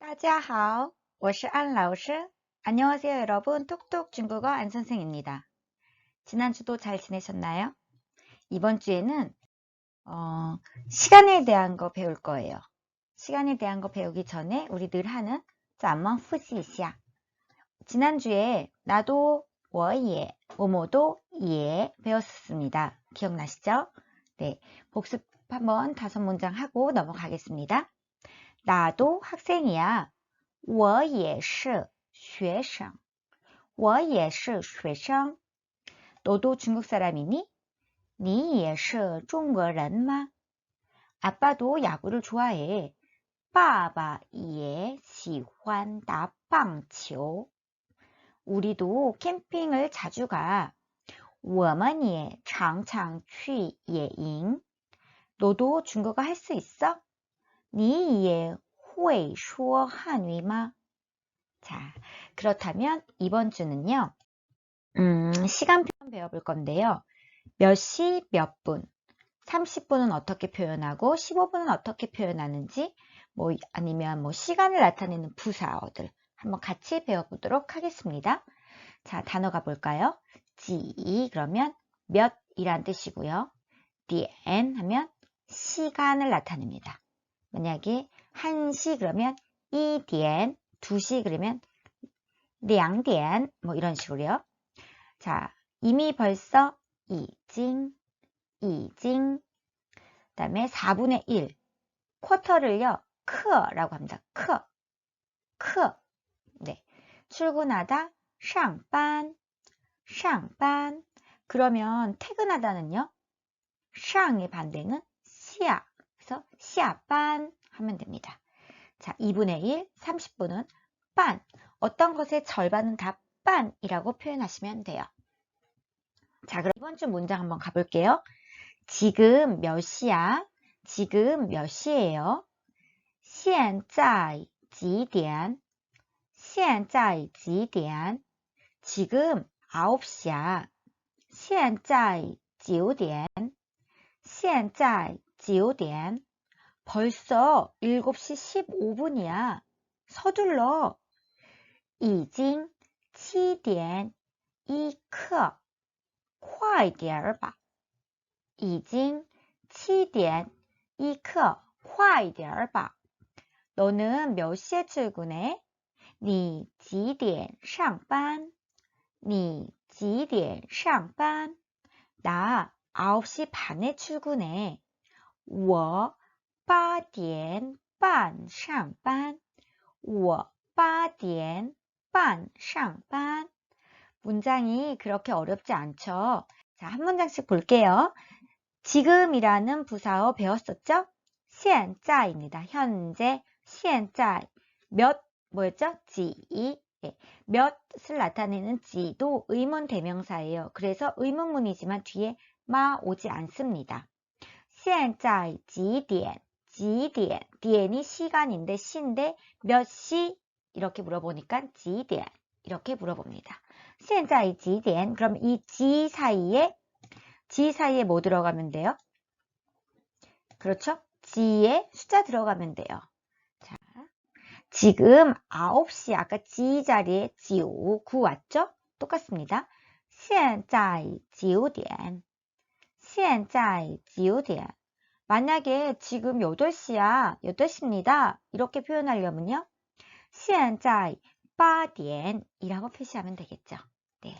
大家好,我是安老师. 안녕하세요 여러분. 톡톡 중국어 안 선생입니다. 지난주도 잘 지내셨나요? 이번 주에는 어, 시간에 대한 거 배울 거예요. 시간에 대한 거 배우기 전에 우리 늘 하는 咱们复习一下. 지난주에 나도 我也 뭐뭐도 예 배웠습니다. 기억나시죠? 네, 복습 한번 다섯 문장 하고 넘어가겠습니다. 나도 학생이야. 我也是学生.我也是学生. 너도 중국 사람이니? 你也是中国人吗? 아빠도 야구를 좋아해. 爸爸也喜欢打棒球. 우리도 캠핑을 자주 가. 我们也常常去野营. 너도 중국어 할 수 있어? 你也会说汉语吗? 자, 그렇다면 이번 주는요. 음, 시간표 배워볼 건데요. 몇 시, 몇 분, 30분은 어떻게 표현하고 15분은 어떻게 표현하는지 뭐 아니면 뭐 시간을 나타내는 부사어들 한번 같이 배워보도록 하겠습니다. 자, 단어가 볼까요? 지 그러면 몇이란 뜻이고요. 디엔 하면 시간을 나타냅니다. 만약에 1시 그러면 2디엔, 2시 그러면 2디엔 뭐 이런 식으로요. 자, 이미 벌써 이징, 이징 그 다음에 4분의 1 쿼터를요. 크라고 합니다. 크, 크 네, 출근하다 상반, 상반 그러면 퇴근하다는요. 샹의 반대는 시야 그래서 下班 하면 됩니다. 자, 2분의 1, 30분은 반. 어떤 것의 절반은 다 반이라고 표현하시면 돼요. 자, 그럼 이번 주 문장 한번 가볼게요. 지금 몇 시야? 지금 몇 시예요? 现在几点?现在几点? 지금 9시야. 现在9点.现在 9点. 벌써 7시 15분이야. 서둘러. 已经 7点 1刻. 快点吧. 已经 7点 1刻. 快点吧. 너는 몇 시에 출근해? 你几点上班?你几点上班? 나 9시 반에 출근해. 我八点半上班.我八点半上班. 문장이 그렇게 어렵지 않죠? 자, 한 문장씩 볼게요. 지금이라는 부사어 배웠었죠? 现在입니다. 현재, 现在. 몇, 뭐였죠? 지, 예, 몇을 나타내는 지도 의문 대명사예요. 그래서 의문문이지만 뒤에 마 오지 않습니다. 现在几点? 几点? 디엔이 시간인데 시인데 몇 시? 이렇게 물어보니까 几点 이렇게 물어봅니다. 现在几点? 그럼 이 지 사이에 지 사이에 뭐 들어가면 돼요? 그렇죠? 지에 숫자 들어가면 돼요. 자, 지금 9시 아까 지 자리에 지5, 9 왔죠? 똑같습니다. 现在9点. 现在9点. 만약에 지금 8시야, 8시입니다. 이렇게 표현하려면요. 现在8点이라고 표시하면 되겠죠. 네.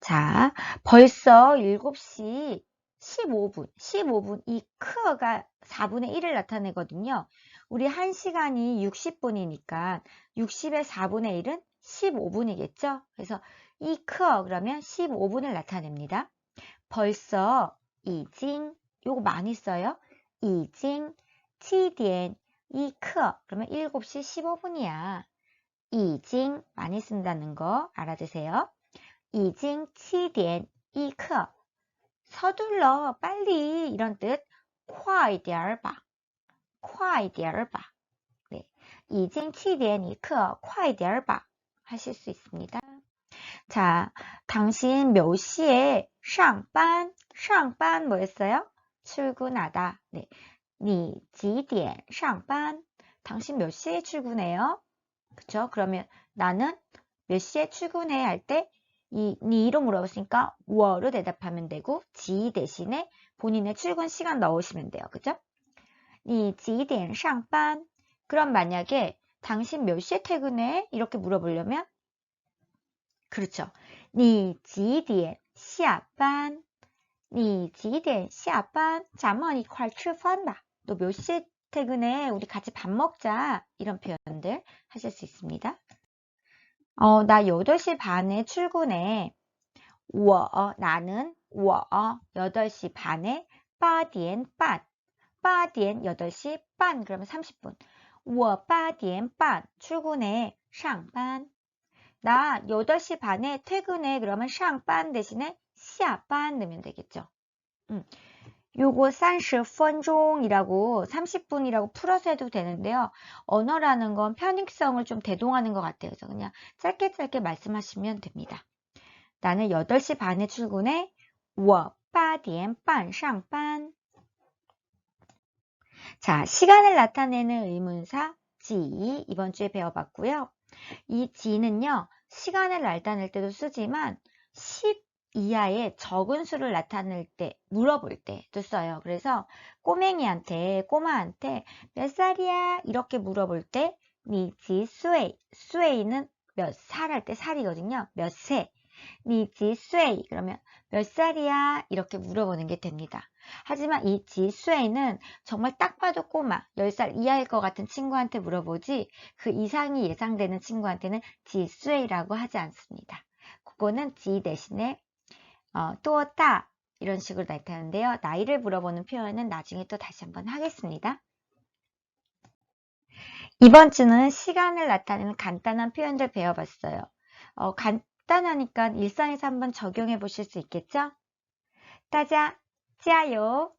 자, 벌써 7시 15분, 15분 이 크가 4분의 1을 나타내거든요. 우리 1시간이 60분이니까 60의 4분의 1은 15분이겠죠. 그래서 이 크 그러면 15분을 나타냅니다. 벌써 이징 요거 많이 써요. 이징 7디엔 이크 그러면 7시 15분이야. 이징 많이 쓴다는 거 알아두세요. 이징 7디엔 이크 서둘러 빨리 이런 뜻 콰이디얼바 콰이디얼바 네. 이징 7디엔 이크 콰이디얼바 하실 수 있습니다. 자, 당신 몇 시에 上班? 上班 뭐였어요? 출근하다. 네. 你几点上班? 당신 몇 시에 출근해요? 그쵸? 그러면 나는 몇 시에 출근해 할 때 이 니로 물어봤으니까 我로 대답하면 되고 지 대신에 본인의 출근 시간 넣으시면 돼요. 그죠? 니几点上班? 그럼 만약에 당신 몇 시에 퇴근해? 이렇게 물어보려면 그렇죠. 니几点下班?你几点下班? 자면 이块吃饭吧. 너 몇 시에 퇴근해? 우리 같이 밥 먹자. 이런 표현들 하실 수 있습니다. 어, 나 8시 반에 출근해. 我 나는 我 8시 반에 8点半 8点 8시 반 그러면 30분. 我8点半 출근해. 上班. 나 8시 반에 퇴근해. 그러면 上班 대신에 下班 넣으면 되겠죠. 음. 요거 30분종이라고 30분이라고 풀어서 해도 되는데요. 언어라는 건 편익성을 좀 대동하는 것 같아요. 그래서 그냥 짧게 짧게 말씀하시면 됩니다. 나는 8시 반에 출근해. 我8点半上班. 자, 시간을 나타내는 의문사 지 이번 주에 배워봤고요. 이 지는요. 시간을 나타낼 때도 쓰지만 10 이하의 적은 수를 나타낼 때, 물어볼 때도 써요. 그래서 꼬맹이한테, 꼬마한테 몇 살이야? 이렇게 물어볼 때 니지 수에이, 수에이는 몇 살 할 때 살이거든요. 몇 세. 니지 수에이 그러면 몇 살이야? 이렇게 물어보는 게 됩니다. 하지만 이 지수에이는 정말 딱 봐도 꼬마, 10살 이하일 것 같은 친구한테 물어보지 그 이상이 예상되는 친구한테는 지수에이라고 하지 않습니다. 그거는 지 대신에 어, 또따 이런 식으로 나타나는데요. 나이를 물어보는 표현은 나중에 또 다시 한번 하겠습니다. 이번 주는 시간을 나타내는 간단한 표현들 배워봤어요. 어, 간단하니까 일상에서 한번 적용해 보실 수 있겠죠? 大家加油！